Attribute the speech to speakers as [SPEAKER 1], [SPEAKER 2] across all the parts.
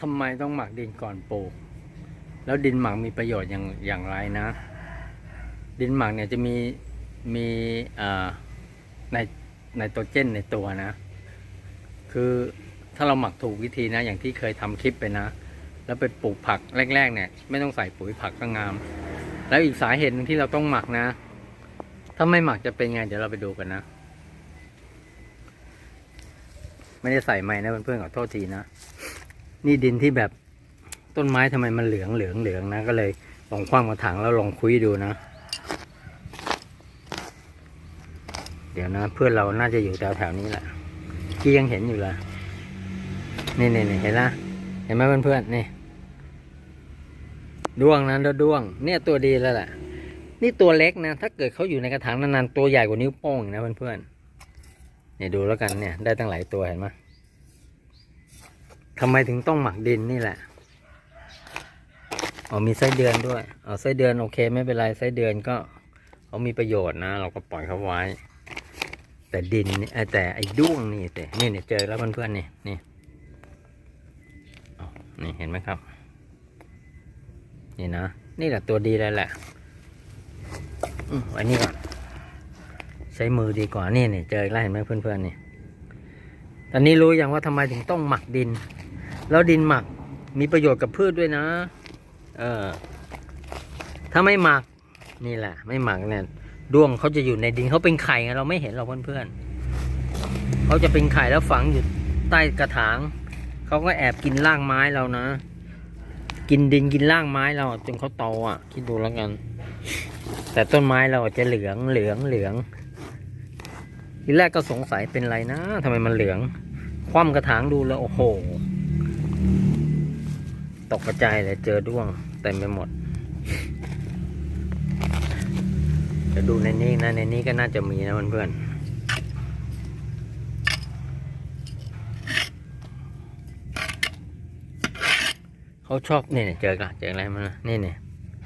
[SPEAKER 1] ทำไมต้องหมักดินก่อนปลูก แล้วดินหมักมีประโยชน์อย่างอย่างไรนะ ดินหมักเนี่ยจะมีมีในในโตรเจนในตัวนะ คือถ้าเราหมักถูกวิธีนะ อย่างที่เคยทำคลิปไปนะ แล้วไปปลูกผักแรก ๆ เนี่ย ไม่ต้องใส่ปุ๋ยผักก็งาม แล้วอีกสาเหตุหนึงที่เราต้องหมักนะ ถ้าไม่หมักจะเป็นไงเดี๋ยวเราไปดูกันนะ ไม่ได้ใส่ไม้นะเพื่อนๆขอโทษทีนะ นี่ดินที่แบบต้นไม้ทำไมมันเหลืองเหลืองเหลืองนะ ก็เลยลองคว้างกระถางแล้วลองคุยดูนะ เดี๋ยวนะ เพื่อนเราน่าจะอยู่แถวแถวนี้แหละที่ยังเห็นอยู่ลยนี่นี่นี่เห็นละเห็นไหมเพื่อนๆนี่ด้วงนะด้วง เนี่ยตัวดีแล้วแหละนี่ตัวเล็กนะ ถ้าเกิดเขาอยู่ในกระถางนานๆตัวใหญ่กว่านิ้วโป้งนะเพื่อนๆเนี่ยดูแล้วกันเนี่ย ได้ตั้งหลายตัวเห็นไหม ทำไมถึงต้องหมักดินนี่แหละเอ๋อมีไส้เดือนด้วย เอ๋อไส้เดือนโอเคไม่เป็นไรไส้เดือนก็เขามีประโยชน์นะ เราก็ปล่อยเขาไว้ แต่ดินนี่แต่ไอ้ด้วงนี่แต่นี่เนี่ยเจอแล้วเพื่อนๆนี่นี่นี่เห็นไหมครับ นี่นะ นี่แหละตัวดีเลยแหละอืมไว้นี่ก่อนใช้มือดีกว่านี่เนี่ยเจอแล้วเห็นไหมเพื่อนๆนี่ตอนนี้รู้อย่างว่าทำไมถึงต้องหมักดิน แล้วดินหมักมีประโยชน์กับพืชด้วยนะ เออ ถ้าไม่หมัก นี่แหละ ไม่หมักเนี่ยด้วงเขาจะอยู่ในดินเขาเป็นไข่ไงเราไม่เห็นหรอกเพื่อนๆเขาจะเป็นไข่แล้วฝังอยู่ใต้กระถางเขาก็แอบกินร่ากไม้เรานะ กินดินกินร่ากไม้เราจนเขาโตอะ คิดดูแล้วกัน แต่ต้นไม้เราจะเหลืองเหลืองเหลืองทีแรกก็สงสัยเป็นไรนะทำไมมันเหลือง คว่ำกระถางดูแล้วโอ้โห ตกกระจายเลยเจอด้วงเต็มไปหมดเดี๋ยวดูในนี้นะในนี้ก็น่าจะมีนะเพื่อนๆเขาชอบนี่เนี่ยเจอกันเจออะไรมานะนี่เนี่ย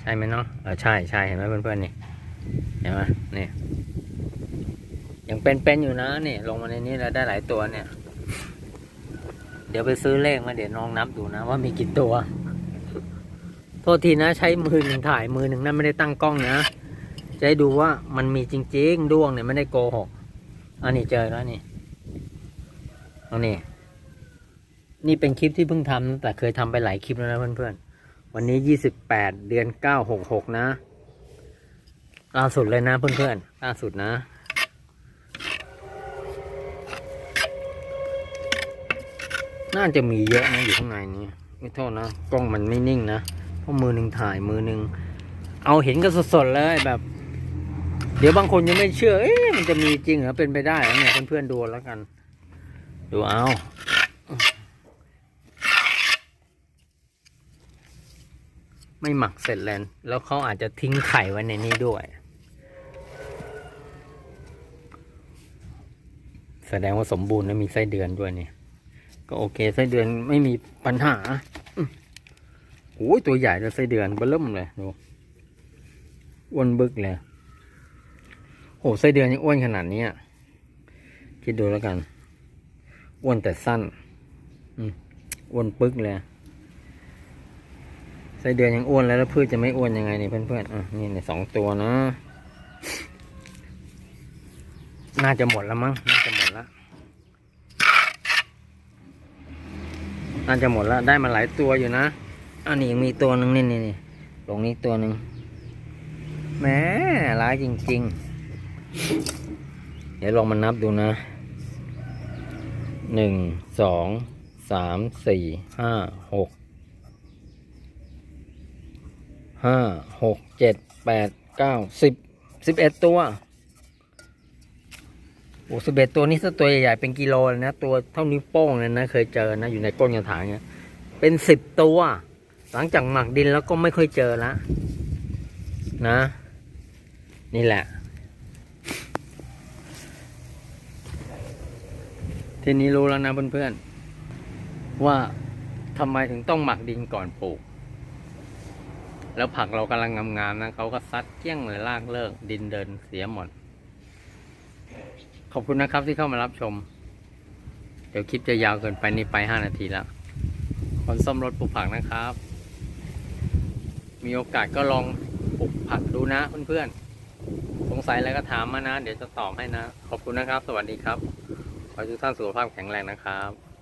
[SPEAKER 1] ใช่ไหมเนาะเออใช่ใช่เห็นไหมเพื่อนๆนี่เห็นไหมนี่ยังเป็นๆอยู่นะนี่ลงมาในนี้แล้วได้หลายตัวเนี่ย ดี๋ยวไปซื้อเลขมาเดี๋ยวน้องนับดูนะว่ามีกี่ตัว โทษทีนะใช้มือหนึ่งถ่ายมือหนึ่งนั่นไม่ได้ตั้งกล้องนะ จะให้ดูว่ามันมีจริงๆด้วงเนี่ยไม่ได้โกหก อันนี้เจอแล้วนี่อานี่นี่เป็นคลิปที่เพิ่งทำแต่เคยทำไปหลายคลิปแล้วนะเพื่อนๆ วันนี้ยี่สิบแปดเดือนเก้าหกหกนะ ล่าสุดเลยนะเพื่อนๆ ล่าสุดนะ น่าจะมีเยอะนะอยู่ข้างในนี้ไม่โทษนะกล้องมันไม่นิ่งนะเพราะมือหนึ่งถ่ายมือหนึ่งเอาเห็นกันสดๆเลยแบบ เดี๋ยวบางคนยังไม่เชื่อเอ๊ะมันจะมีจริงเหรอเป็นไปได้เหรอเนี่ยเพื่อนๆดูแล้วกัน ดูเอาไม่หมักเสร็จแล้วแล้วเขาอาจจะทิ้งไข่ไว้ในนี้ด้วย แสดงว่าสมบูรณ์และมีไส้เดือนด้วยเนี่ย ก็โอเคไส้เดือนไม่มีปัญหาโอ้ยตัวใหญ่เลยไส้เดือนเบิ่มเลยดูอ้วนบึกเลยโอ้ไส้เดือนยังอ้วนขนาดนี้คิดดูแล้วกันอ้วนแต่สั้นอ้วนปึกเลยไส้เดือนยังอ้วนแล้วแล้วพืชจะไม่อ้วนยังไงนี่เพื่อนๆอะนี่ในสองตัวนะ น่าจะหมดแล้วมั้งน่าจะหมดแล้ว น่าจะหมดแล้วได้มาหลายตัวอยู่นะ อันนี้ยังมีตัวหนึ่งนี่นี่นี่ตรงนี้ตัวหนึ่งแหมร้ายจริง ๆ เดี๋ยวลองมานับดูนะหนึ่งสองสามสี่ห้าหกห้าหกเจ็ดแปดเก้าสิบสิบเอ็ดตัว โอ้สิบเอ็ดตัวนี้ถ้าตัวใหญ่ๆเป็นกิโลเลยนะ ตัวเท่านิ้วโป้งเลยนะ เคยเจอนะ อยู่ในก้นกระถางเนี่ยเป็นสิบตัว หลังจากหมักดินแล้วก็ไม่ค่อยเจอละนะ นี่แหละ ทีนี้รู้แล้วนะเพื่อนๆ ว่าทำไมถึงต้องหมักดินก่อนปลูก แล้วผักเรากำลังงามๆนะเขาก็ซัดเกี้ยงเลยลากเลิก ดินเดินเสียหมด ขอบคุณนะครับที่เข้ามารับชม เดี๋ยวคลิปจะยาวเกินไปนี่ไปห้านาทีแล้วคนซ่อมรถปลูกผักนะครับ มีโอกาสก็ลองปลูกผักดูนะเพื่อนๆ สงสัยอะไรก็ถามมานะ เดี๋ยวจะตอบให้นะ ขอบคุณนะครับ สวัสดีครับ ขอให้ทุกท่านสุขภาพแข็งแรงนะครับ